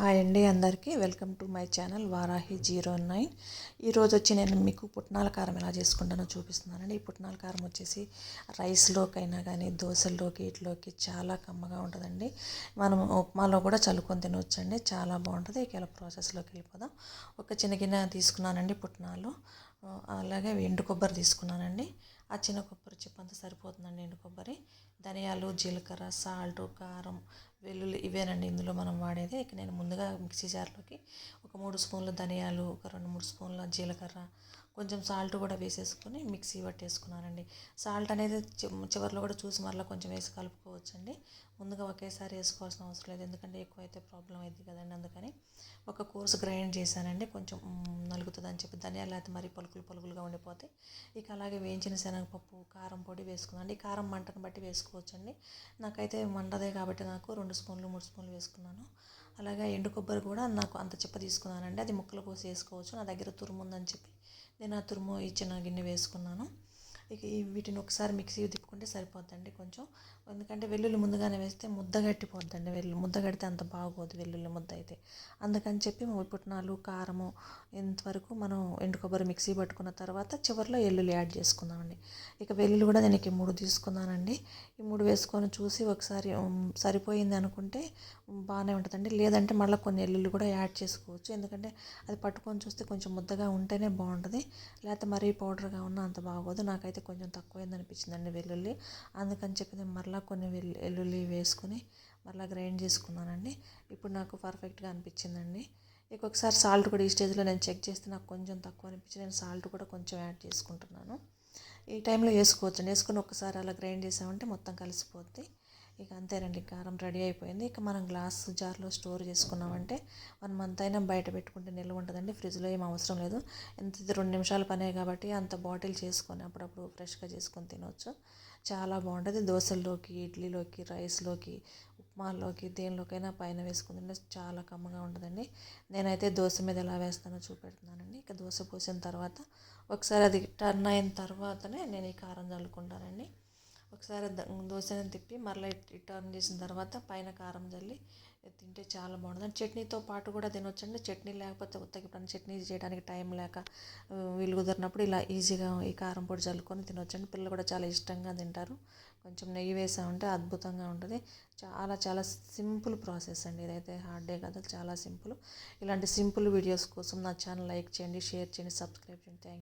Hi అండి అందరికీ. Welcome to my channel Varahi zero nine. ఈరోజు వచ్చి నేను మీకు పుట్నాల కారం ఎలా చేసుకుంటానో చూపిస్తున్నానండి. ఈ పుట్నాల కారం వచ్చేసి రైస్లోకైనా కానీ దోశల్లోకి ఇట్లోకి చాలా కమ్మగా ఉంటుందండి. మనం ఉప్మాలో కూడా చల్లుకొని తినవచ్చండి చాలా బాగుంటుంది. ఇక ప్రాసెస్లోకి వెళ్ళిపోదాం. ఒక చిన్న గిన్నె తీసుకున్నానండి పుట్నాలు. అలాగే ఎండు కొబ్బరి తీసుకున్నానండి. ఆ చిన్న కొబ్బరి చెప్పంత సరిపోతుందండి ఎండు కొబ్బరి. ధనియాలు జీలకర్ర సాల్ట్ కారం వెల్లుల్లి ఇవేనండి ఇందులో మనం వాడేది. ఇక నేను ముందుగా మిక్సీ జార్లోకి ఒక మూడు స్పూన్ల ధనియాలు ఒక రెండు మూడు స్పూన్ల జీలకర్ర కొంచెం సాల్ట్ కూడా వేసేసుకొని మిక్సీ పట్టేసుకున్నానండి. సాల్ట్ అనేది చివరిలో కూడా చూసి మరలా కొంచెం వేసి కలుపుకోవచ్చండి. ముందుగా ఒకేసారి వేసుకోవాల్సిన అవసరం లేదు. ఎందుకంటే ఎక్కువ అయితే ప్రాబ్లం అయింది కదండి అందుకని ఒక కోర్స్ గ్రైండ్ చేశానండి. కొంచెం నలుగుతుందని చెప్పి ధనియాలు అయితే మరీ పలుకులు పలుకులుగా ఉండిపోతాయి. ఇక అలాగే వేయించిన శనగపప్పు కారం పొడి వేసుకున్నాను ఈ కారం మంటను బట్టి వేసుకోవచ్చండి. నాకైతే మండదే కాబట్టి నాకు రెండు స్పూన్లు మూడు స్పూన్లు వేసుకున్నాను. అలాగే ఎండు కొబ్బరి కూడా నాకు అంత చెప్ప తీసుకున్నానండి. అది ముక్కలు కోసి వేసుకోవచ్చు. నా దగ్గర తురుము ఉందని చెప్పి నేను ఆ తురుము ఇచ్చిన గిన్నె వేసుకున్నాను. ఇక వీటిని ఒకసారి మిక్సీ తిప్పుకుంటే సరిపోద్దండి కొంచెం. ఎందుకంటే వెల్లుల్లి ముందుగానే వేస్తే ముద్ద గట్టిపోద్దండి. వెల్లు ముద్ద కడితే అంత బాగోదు వెల్లుల్లి ముద్ద అయితే. అందుకని చెప్పి పుట్నాలు కారము ఇంతవరకు మనం ఎండు కొబ్బరి మిక్సీ పట్టుకున్న తర్వాత చివరిలో వెల్లుల్లి యాడ్ చేసుకుందామండి. ఇక వెల్లుల్లి కూడా నేను మూడు తీసుకున్నానండి. ఈ మూడు వేసుకొని చూసి ఒకసారి సరిపోయింది అనుకుంటే బాగానే ఉంటుందండి. లేదంటే మళ్ళీ కొన్ని ఎల్లుల్లి కూడా యాడ్ చేసుకోవచ్చు. ఎందుకంటే అది పట్టుకొని చూస్తే కొంచెం ముద్దగా ఉంటేనే బాగుంటుంది. లేకపోతే మరీ పౌడర్గా ఉన్న అంత బాగోదు. నాకైతే కొంచెం తక్కువైంది అనిపించిందండి వెల్లుల్లి. అందుకని చెప్పి నేను మరలా కొన్ని వెల్లుల్లి వేసుకుని మరలా గ్రైండ్ చేసుకున్నానండి. ఇప్పుడు నాకు పర్ఫెక్ట్గా అనిపించిందండి. ఇక ఒకసారి సాల్ట్ కూడా ఈ స్టేజ్లో నేను చెక్ చేస్తే నాకు కొంచెం తక్కువ అనిపించి నేను సాల్ట్ కూడా కొంచెం యాడ్ చేసుకుంటున్నాను. ఈ టైంలో వేసుకోవచ్చు వేసుకొని ఒకసారి అలా గ్రైండ్ చేసామంటే మొత్తం కలిసిపోద్ది. ఇక అంతేనండి కారం రెడీ అయిపోయింది. ఇక మనం గ్లాస్ జార్లో స్టోర్ చేసుకున్నామంటే వన్ మంత్ అయినా బయట పెట్టుకుంటే నిల్వ ఉంటుందండి ఫ్రిడ్జ్లో ఏం అవసరం లేదు. ఎంత రెండు నిమిషాల పనే కాబట్టి అంత బాటిల్ చేసుకొని అప్పుడప్పుడు ఫ్రెష్గా చేసుకొని తినవచ్చు చాలా బాగుంటుంది. దోశల్లోకి ఇడ్లీలోకి రైస్లోకి ఉప్మాల్లోకి దేనిలోకైనా పైన వేసుకుంటుంటే చాలా కమ్మగా ఉంటుందండి. నేనైతే దోశ మీద ఎలా వేస్తానో చూపెడుతున్నానండి. ఇక దోశ పోసిన తర్వాత ఒకసారి అది టర్న్ అయిన తర్వాతనే నేను ఈ కారం చల్లుకుంటానండి. ఒకసారి దోశని తిప్పి మరలా టర్న్ చేసిన తర్వాత పైన కారం చల్లి తింటే చాలా బాగుంటుంది. చట్నీతో పాటు కూడా తినొచ్చండి. చట్నీ లేకపోతే ఉత్తకి పని చట్నీ చేయడానికి టైం లేక వీలు కుదిరినప్పుడు ఇలా ఈజీగా ఈ కారం పొడి చల్లుకొని తినొచ్చండి. పిల్లలు కూడా చాలా ఇష్టంగా తింటారు. కొంచెం నెయ్యి వేసామంటే అద్భుతంగా ఉంటుంది. చాలా చాలా సింపుల్ ప్రాసెస్ అండి. ఇదైతే హార్డ్ డే కదా చాలా సింపుల్. ఇలాంటి సింపుల్ వీడియోస్ కోసం నా ఛానల్ లైక్ చేయండి షేర్ చేయండి సబ్స్క్రైబ్ చేయండి. థ్యాంక్